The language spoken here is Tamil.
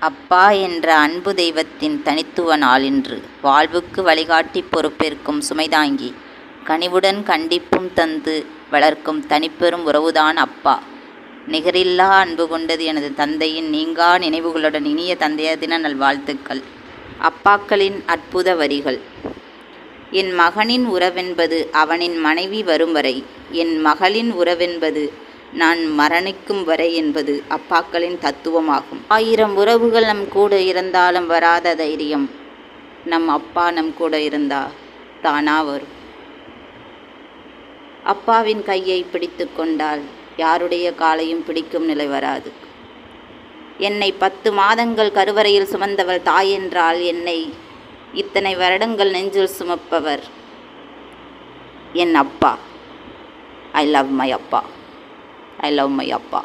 அப்பா என்ற அன்பு தெய்வத்தின் தனித்துவ நாளின்று வாழ்வுக்கு வழிகாட்டி பொறுப்பேற்கும் சுமைதாங்கி கனிவுடன் கண்டிப்பும் தந்து வளர்க்கும் தனிப்பெரும் உறவுதான் அப்பா. நிகரில்லா அன்பு கொண்டது எனது தந்தையின் நீங்கா நினைவுகளுடன் இனிய தந்தையர் தின நல்வாழ்த்துக்கள். அப்பாக்களின் அற்புத வரிகள். என் மகனின் உறவென்பது அவனின் மனைவி வரும் வரை என் மகளின் உறவென்பது நான் மரணிக்கும் வரை என்பது அப்பாக்களின் தத்துவமாகும். ஆயிரம் உறவுகள் நம் கூட இருந்தாலும் வராத தைரியம் நம் அப்பா நம் கூட இருந்தா தானா வரும். அப்பாவின் கையை பிடித்து கொண்டால் யாருடைய காலையும் பிடிக்கும் நிலை வராது. என்னை பத்து மாதங்கள் கருவறையில் சுமந்தவள் தாய் என்றால் என்னை இத்தனை வருடங்கள் நெஞ்சில் சுமப்பவர் என் அப்பா. ஐ லவ் மை அப்பா. ஐ லவ் மை அப்பா